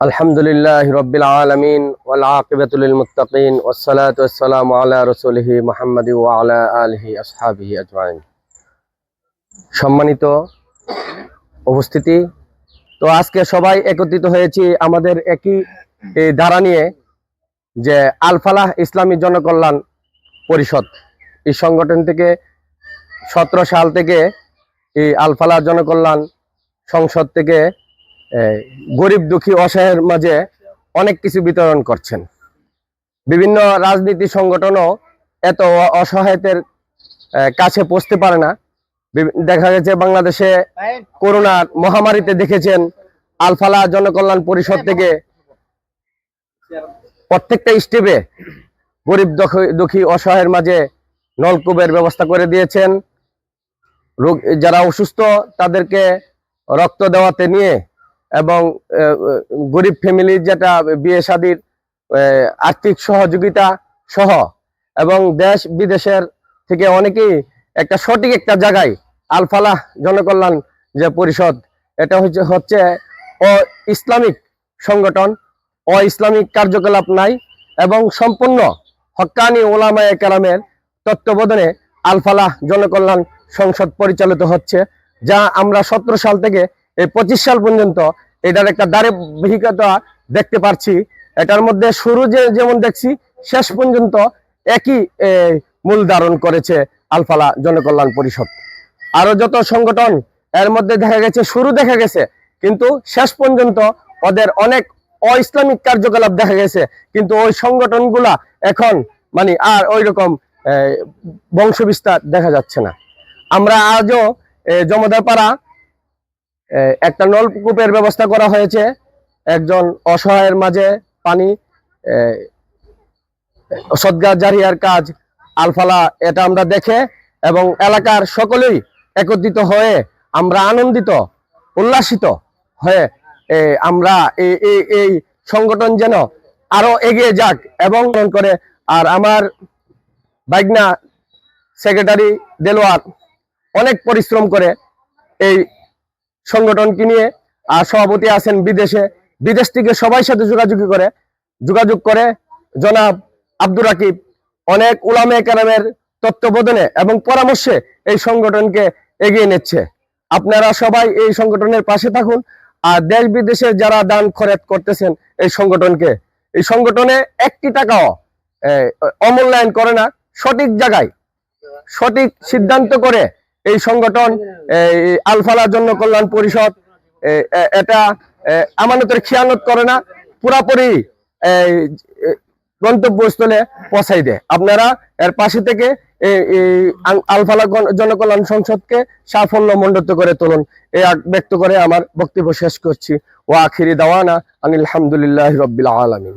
আলহামদুলিল্লাহ রবিল আলমিন ওলাকিবতুল মুতাকিন ওসালাম আল্লাহ রসুলহি মোহাম্মদ আলা আলহি আসহাবি আজমাইন। সম্মানিত উপস্থিতি, তো আজকে সবাই একত্রিত হয়েছি আমাদের একই ধারা নিয়ে যে আলফালাহ ইসলামী জনকল্যাণ পরিষদ। এই সংগঠন থেকে সতেরো সাল থেকে এই আলফালাহ জনকল্যাণ সংসদ থেকে গরিব দুঃখী অসহায়ের মাঝে অনেক কিছু বিতরণ করছেন। বিভিন্ন রাজনীতি সংগঠনও এত অসহায়তের কাছে পৌঁছতে পারে না। দেখা গেছে বাংলাদেশে করোনার মহামারীতে দেখেছেন, আলফালা জনকল্যাণ পরিষদ থেকে প্রত্যেকটা স্টেপে গরিব দুঃখী- অসহায়ের মাঝে নলকূপের ব্যবস্থা করে দিয়েছেন। যারা অসুস্থ তাদেরকে রক্ত দেওয়াতে নিয়ে এবং গরিব ফ্যামিলির যেটা বিয়ে শাদির আর্থিক সহযোগিতা সহ এবং দেশ বিদেশের থেকে অনেকেই একটা সঠিক একটা জায়গায় আলফালাহ জনকল্যাণ যে পরিষদ, এটা হচ্ছে হচ্ছে অ ইসলামিক সংগঠন অ ইসলামিক কার্যকলাপ নাই এবং সম্পূর্ণ হক্কানি ওলামায়ে কেরামের তত্ত্বাবধানে আলফালাহ জনকল্যাণ সংসদ পরিচালিত হচ্ছে, যা আমরা সতেরো সাল থেকে এই পঁচিশ সাল পর্যন্ত এটার একটা ধারাবাহিকতা দেখতে পারছি এটার মধ্যে শুরু যে যেমন দেখছি শেষ পর্যন্ত একই মূল ধারণ করেছে আলফালা জনকল্যাণ পরিষদ। আরও যত সংগঠন এর মধ্যে দেখা গেছে শুরু দেখা গেছে কিন্তু শেষ পর্যন্ত ওদের অনেক অ ইসলামিক কার্যকলাপ দেখা গেছে। কিন্তু ওই সংগঠনগুলা এখন মানে আর ওই রকম বংশবিস্তার দেখা যাচ্ছে না। আমরা আজও এ, একটা নলকূপের ব্যবস্থা করা হয়েছে। একজন অসহায়ের মাঝে পানি সদগা জারিয়ার কাজ আলফালা, এটা আমরা দেখে এবং এলাকার সকলেই একত্রিত হয়ে আমরা আনন্দিত, উল্লাসিত হয়ে আমরা এই এই এই সংগঠন যেন আরও এগিয়ে যাক এবং করে। আর আমার বাইগনা সেক্রেটারি দেলোয়ার অনেক পরিশ্রম করে এই সংগঠনকে নিয়ে আর সভাপতি আছেন বিদেশে। বিদেশ থেকে সবাই সাথে যোগাযোগ করে। যোগাযোগ করে জনাব আব্দুর রাকিব। অনেক উলামে কারামের তত্ত্বাবধানে এবং পরামর্শে এই সংগঠনকে এগিয়ে নিচ্ছে। আপনারা সবাই এই সংগঠনের পাশে থাকুন। আর দেশ বিদেশে যারা দান খরচ করতেছেন এই সংগঠনকে। এই সংগঠনে একটি টাকাও অমূল্যায়ন করে না, সঠিক জায়গায় সঠিক সিদ্ধান্ত করে এই সংগঠন এই আলফালা জন্য কল্যাণ পরিষদ এ, এ, এটা আমানতের খেয়ানত করে না পুরাপুরি গন্তব্যস্থলে পৌঁছাই দেয়। আপনারা এর পাশে থেকে আলফালা জনকল্যাণ সংসদকে সাফল্য মণ্ডিত করে তুলুন। আগ ব্যক্ত করে আমার বক্তব্য শেষ করছি। ও আখিরি দাওয়ানা আনিল রব্বিল আলামিন।